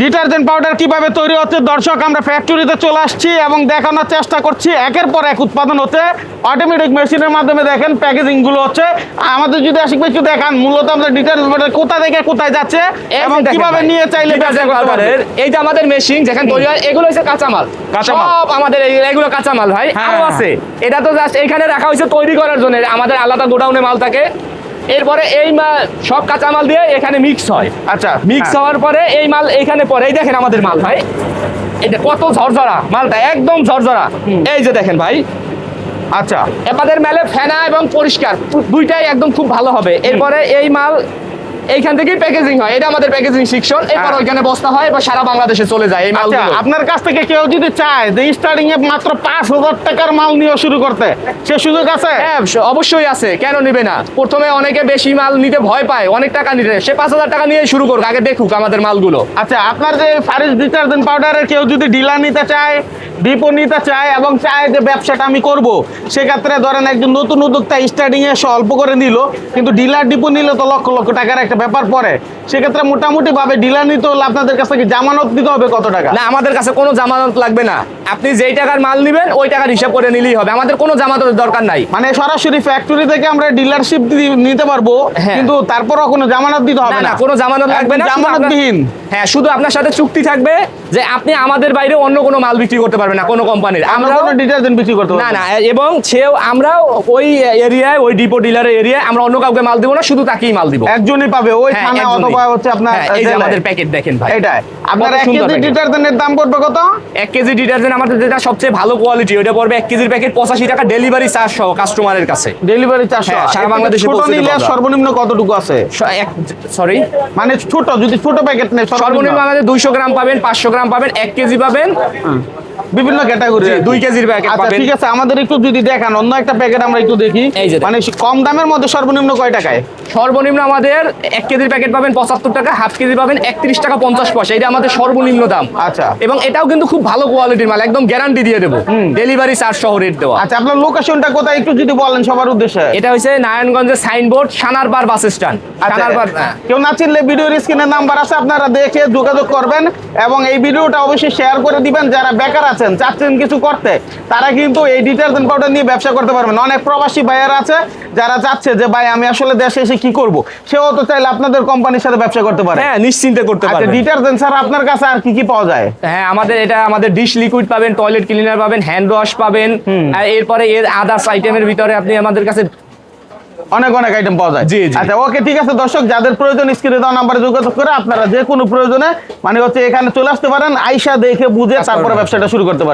Detergent powder কীভাবে তৈরি হচ্ছে? দর্শক আমরা ফ্যাক্টরিতে চলে আসছি এবং দেখানোর চেষ্টা করছি। একের পর এক উৎপাদন হচ্ছে। অটোমেটিক মেশিনের মাধ্যমে দেখেন প্যাকেজিংগুলো হচ্ছে। আমাদের যদি আশিক একটু দেখান। মূলত আমাদের ডিটারজেন্ট পাউডার কোথা থেকে কোথায় যাচ্ছে এবং কীভাবে নিয়ে চাইলে ব্যবসা detergent করতে পারবে? powder-এর, এই যে আমাদের মেশিন যেখানে তৈরি হয় এগুলো হচ্ছে কাঁচামাল। কাঁচামাল। সব আমাদের এগুলো কাঁচামাল ভাই। আরও হ্যাঁ। আছে। এটা তো জাস্ট এখানে রাখা হয়েছে তৈরি করার জন্য। আমাদের আলাদা গোডাউনে মাল থাকে। এরপরে এই মাল সব কাঁচামাল দিয়ে এখানে মিক্স হয়। আচ্ছা মিক্স হ্যাঁ। হওয়ার পরে এই মাল এখানে পরে এই দেখেন আমাদের মাল ভাই। এটা কত ঝরঝরা। মালটা একদম ঝরঝরা। এই যে দেখেন ভাই। আচ্ছা। এবাদের মেলে ফেনা এবং পরিষ্কার। দুইটাই একদম খুব ভালো হবে। এরপরে এই মাল এইখান থেকেই প্যাকেজিং হয়। এটা আমাদের প্যাকেজিং সেকশন হ্যাঁ। ওইখানে বস্তা হয় এবার সারা বাংলাদেশে চলে যায় এই আচ্ছা মালগুলো। আপনার কাছ থেকে কেউ যদি চায় যে স্টার্টিং এ মাত্র পাঁচ হাজার টাকার মাল নিয়ে শুরু করতে সে সুযোগ আছে? হ্যাঁ অবশ্যই আছে। কেন নিবে না? প্রথমে অনেকে বেশি মাল নিতে ভয় পায় অনেক টাকা নিতে। সে পাঁচ হাজার টাকা নিয়ে শুরু করুক আগে দেখুক আমাদের মালগুলো। আচ্ছা আপনার যে ফারিস ডিটারজেন্ট পাউডারের কেউ যদি ডিলার নিতে চায় ডিপো নিতে চায় এবং চায় যে ব্যবসাটা আমি করব সেক্ষেত্রে ধরেন একজন নতুন উদ্যোক্তা স্টার্টিং এ অল্প করে নিল কিন্তু ডিলার ডিপো নিলে তো লক্ষ লক্ষ টাকার একটা ব্যাপার পরে, সেক্ষেত্রে মোটামুটি ভাবে ডিলার নিতে হলে আপনাদের কাছ থেকে জামানত দিতে হবে কত টাকা? না, আমাদের কাছে কোনো জামানত লাগবে না। আপনি যেই টাকার মাল নিবেন ওই টাকার হিসাব করে নিলেই হবে। আমাদের কোনো জামানতের দরকার নাই। মানে সরাসরি ফ্যাক্টরি থেকে আমরা ডিলারশিপ নিতে পারব হ্যাঁ। কিন্তু তারপরও কোনো জামানত দিতে হবে না কোনো জামানত লাগবে না জামানতবিহীন। হ্যাঁ শুধু আপনার সাথে চুক্তি থাকবে যে আপনি আমাদের বাইরে অন্য কোনো মাল বিক্রি করতে পারবেন না কোনো কোম্পানির। আমরা আমরা কোনো ডিটারজেন্ট বিক্রি করতে না না। এবং সেও আমরাও ওই এরিয়ায় ওই ডিপো ডিলারের এরিয়ায় আমরা অন্য কাউকে মাল দিব না শুধু তাকেই মাল দিব। একজনই পাবে ওই হ্যাঁ, থানা অথবা হচ্ছে আপনার হ্যাঁ, এই যে আমাদের প্যাকেট দেখেন ভাই। এটাই। আপনার এক কেজি। ডিটারজেন্টের দাম পড়বে কত? এক কেজি ডিটারজেন্ট আমাদের যেটা সবচেয়ে ভালো কোয়ালিটি ওটা পড়বে এক কেজির প্যাকেট পঁচাশি টাকা ডেলিভারি চার্জ সহ কাস্টমারের কাছে। ডেলিভারি হ্যাঁ, সারা বাংলাদেশে। সর্বনিম্ন কতটুকু আছে? সরি মানে ছোট যদি ছোট প্যাকেট নেই সর্বনিম্ন। আমাদের দুইশো গ্রাম পাবেন পাঁচশো গ্রাম পাবেন এক কেজি পাবেন। বিভিন্ন ক্যাটাগরি দুই কেজির প্যাকেট আচ্ছা ঠিক আছে আমাদের একটু যদি দেখান অন্য একটা প্যাকেট আমরা একটু দেখি। মানে কম দামের মধ্যে সর্বনিম্ন কয় টাকায়? সর্বনিম্ন আমাদের এক কেজির প্যাকেট পাবেন পঁচাত্তর টাকা হাফ কেজি পাবেন একত্রিশ টাকা পঞ্চাশ পয়সা। এটা আমাদের সর্বনিম্ন দাম। আচ্ছা। এবং এটাও কিন্তু খুব ভালো কোয়ালিটির মাল। একদম গ্যারান্টি দিয়ে দেবো। ডেলিভারি চার্জ সহ রেট দেওয়া। আচ্ছা আপনার লোকেশনটা কোথায় একটু যদি বলেন সবার উদ্দেশ্যে? এটা হচ্ছে নারায়ণগঞ্জের signboard Sanarpar bus stand Sanarpar. কেউ না চিনলে ভিডিওর স্ক্রিনে নাম্বার আছে আপনারা দেখে যোগাযোগ করবেন এবং এই ভিডিওটা অবশ্যই শেয়ার করে দিবেন। যারা বেকার আছেন চাচ্ছেন কিছু করতে তারা কিন্তু এই ডিটারজেন্ট পাউডার নিয়ে ব্যবসা করতে পারবেন। অনেক প্রবাসী ভাইয়ার আছে যারা চাচ্ছে যে ভাই আমি আসলে দেশে এসে কি করব? সেও তো চাইলে আপনাদের কোম্পানির সাথে ব্যবসা করতে পারে। হ্যাঁ নিশ্চিন্তে করতে আচ্ছা ডিটারজেন্ট স্যার আপনার কাছে আর কি কি পাওয়া যায়? হ্যাঁ আমাদের এটা আমাদের ডিশ লিকুইড পাবেন টয়লেট ক্লিনার পাবেন হ্যান্ড ওয়াশ পাবেন এরপরে এর আদার্স আইটেমের ভিতরে আপনি আমাদের কাছে অনেক অনেক আইটেম পাওয়া যায়। জি। আচ্ছা ওকে ঠিক আছে দর্শক যাদের প্রয়োজন স্ক্রিনে দেওয়া নাম্বারে যোগাযোগ করে আপনারা যে কোনো প্রয়োজনে মানে হচ্ছে এখানে চলে আসতে পারেন আইসা দেখে বুঝে তারপরে ব্যবসাটা শুরু করতে পারেন।